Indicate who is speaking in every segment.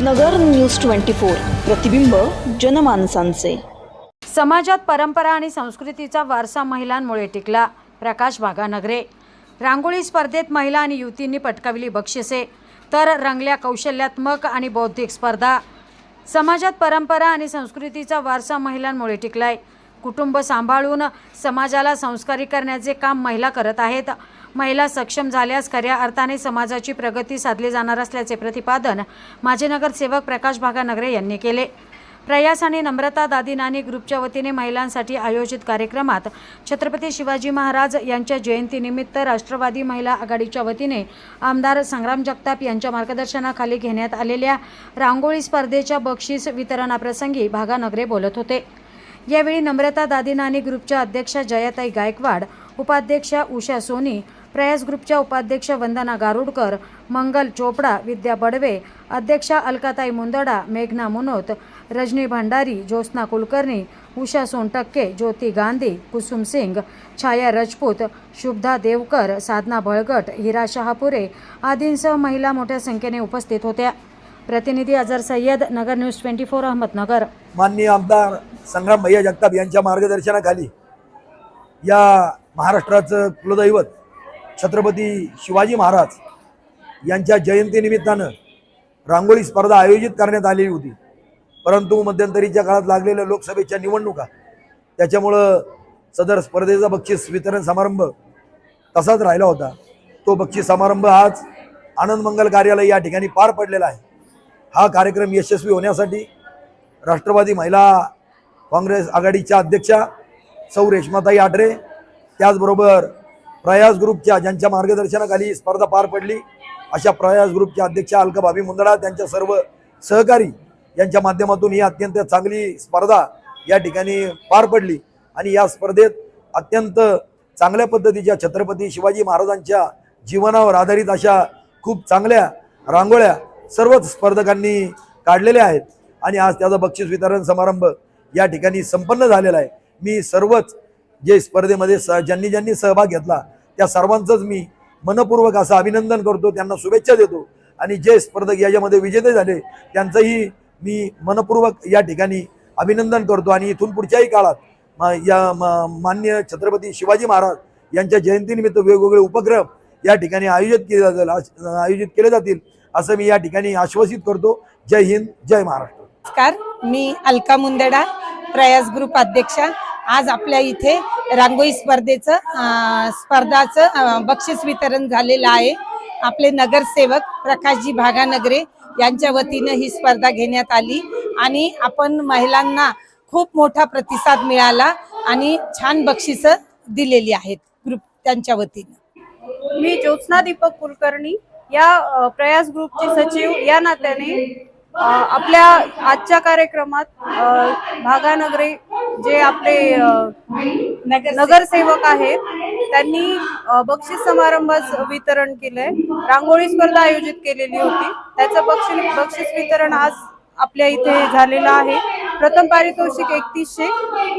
Speaker 1: नगर news twenty four. प्रतिबिंब जनमानसांचे.
Speaker 2: समाजात परंपरा आणि संस्कृतीचा वारसा महिलांमुळे टिकला. प्रकाश भागानगरे. रांगोळी स्पर्धेत महिला आणि युवतींनी पटकावली बक्षिसे. तर रंगल्या कौशल्यात्मक आणि बौद्धिक स्पर्धा. समाजात परंपरा आणि संस्कृतीचा वारसा महिलांमुळे टिकलाय. कुटुंब सांभाळून समाजाला संस्कारी करण्याचे काम महिला करत आहेत. महिला सक्षम झाल्यास खऱ्या अर्थाने समाजाची प्रगती साधली जाणार असल्याचे प्रतिपादन माजी नगरसेवक प्रकाश भागानगरे यांनी केले. प्रयास आणि नम्रता दादी नानी ग्रुपच्या वतीने महिलांसाठी आयोजित कार्यक्रमात छत्रपती शिवाजी महाराज यांच्या जयंतीनिमित्त राष्ट्रवादी महिला आघाडीच्या वतीने आमदार संग्राम जगताप यांच्या मार्गदर्शनाखाली घेण्यात आलेल्या रांगोळी स्पर्धेच्या बक्षीस वितरणाप्रसंगी भागानगरे बोलत होते. यावेळी नम्रता दादी नानी ग्रुपच्या अध्यक्षा जयाताई गायकवाड उपाध्यक्षा उषा सोनी प्रयास ग्रुपच्या उपाध्यक्ष वंदना गारुडकर मंगल चोपडा विद्या बडवे अध्यक्षा अलकाताई मुंदडा मेघना मुनोत रजनी भंडारी ज्योत्स्ना कुलकर्णी उषा सोनटक्के ज्योती गांधी कुसुम सिंग छाया रजपूत शुभदा देवकर साधना बळगट हिरा शहापुरे आदींसह महिला मोठ्या संख्येने उपस्थित होत्या. प्रतिनिधी Azhar Sayyad Nagar news twenty four Ahmednagar.
Speaker 3: माननीय आमदार संग्राम भैया जगताप यांच्या मार्गदर्शनाखाली या महाराष्ट्राचं कुलदैवत छत्रपती शिवाजी महाराज यांच्या जयंतीनिमित्तानं रांगोळी स्पर्धा आयोजित करण्यात आलेली होती. परंतु मध्यंतरीच्या काळात लागलेल्या लोकसभेच्या निवडणुका त्याच्यामुळं सदर स्पर्धेचा बक्षीस वितरण समारंभ तसाच राहिला होता. तो बक्षीस समारंभ आज आनंद मंगल कार्यालय या ठिकाणी पार पडलेला आहे. हा कार्यक्रम यशस्वी होण्यासाठी राष्ट्रवादी महिला काँग्रेस आघाडीच्या अध्यक्षा सौ रेश्माताई आठरे. त्याचबरोबर प्रयास ग्रुपच्या ज्यांच्या मार्गदर्शनाखाली स्पर्धा पार पडली अशा प्रयास ग्रुपच्या अध्यक्षा अलका भाभी मुंदडा त्यांच्या सर्व सहकारी यांच्या माध्यमातून ही अत्यंत चांगली स्पर्धा या ठिकाणी पार पडली. आणि या स्पर्धेत अत्यंत चांगल्या पद्धतीच्या छत्रपती शिवाजी महाराजांच्या जीवनावर आधारित अशा खूप चांगल्या रांगोळ्या सर्वच स्पर्धकांनी काढलेल्या आहेत. आणि आज त्याचा बक्षीस वितरण समारंभ या ठिकाणी संपन्न झालेला आहे. मी सर्वच जे स्पर्धेमध्ये स ज्यांनी ज्यांनी सहभाग घेतला त्या सर्वांचंच मी मनपूर्वक असं अभिनंदन करतो त्यांना शुभेच्छा देतो. आणि जे स्पर्धक याच्यामध्ये विजेते झाले त्यांचंही मी मनपूर्वक या ठिकाणी अभिनंदन करतो. आणि इथून पुढच्याही काळात या मान्य छत्रपती शिवाजी महाराज यांच्या जयंतीनिमित्त वेगवेगळे उपक्रम या ठिकाणी आयोजित केले जातील आयोजित केले जातील असं मी या ठिकाणी आश्वासित करतो. जय हिंद जय महाराष्ट्र.
Speaker 4: नमस्कार मी अलका मुंदडा प्रयास ग्रुप अध्यक्षा. आज आपल्या इथे रांगोळी स्पर्धेचं स्पर्धाचं बक्षीस वितरण झालेलं आहे. आपले नगरसेवक प्रकाशजी भागानगरे यांच्या वतीनं ही स्पर्धा घेण्यात आली आणि आपण महिलांना खूप मोठा प्रतिसाद मिळाला आणि छान बक्षिसं दिलेली आहेत ग्रुप त्यांच्या वतीनं.
Speaker 5: मी ज्योत्स्ना दीपक कुलकर्णी या प्रयास ग्रुपचे सचिव या नात्याने आपल्या आजच्या कार्यक्रमात भागानगरी जे आपले नगरसेवक आहेत त्यांनी बक्षीस समारंभाचं वितरण केलंय. रांगोळी स्पर्धा आयोजित केलेली होती. त्याचं बक्षीस बक्षीस वितरण आज आपल्या इथे झालेलं आहे. प्रथम पारितोषिक एकतीसशे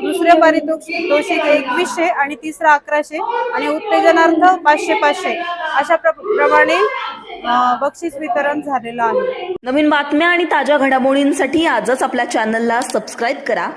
Speaker 5: दुसरे पारितोषिक एकवीसशे आणि तिसरा अकराशे आणि उत्तेजनार्थ पाचशे पाचशे. अशा प्र- प्रमाणे बक्षीस वितरण झालेलं आहे.
Speaker 1: नवीन बातम्या आणि ताज्या घडामोडींसाठी आजच आपल्या चॅनलला सबस्क्राईब करा.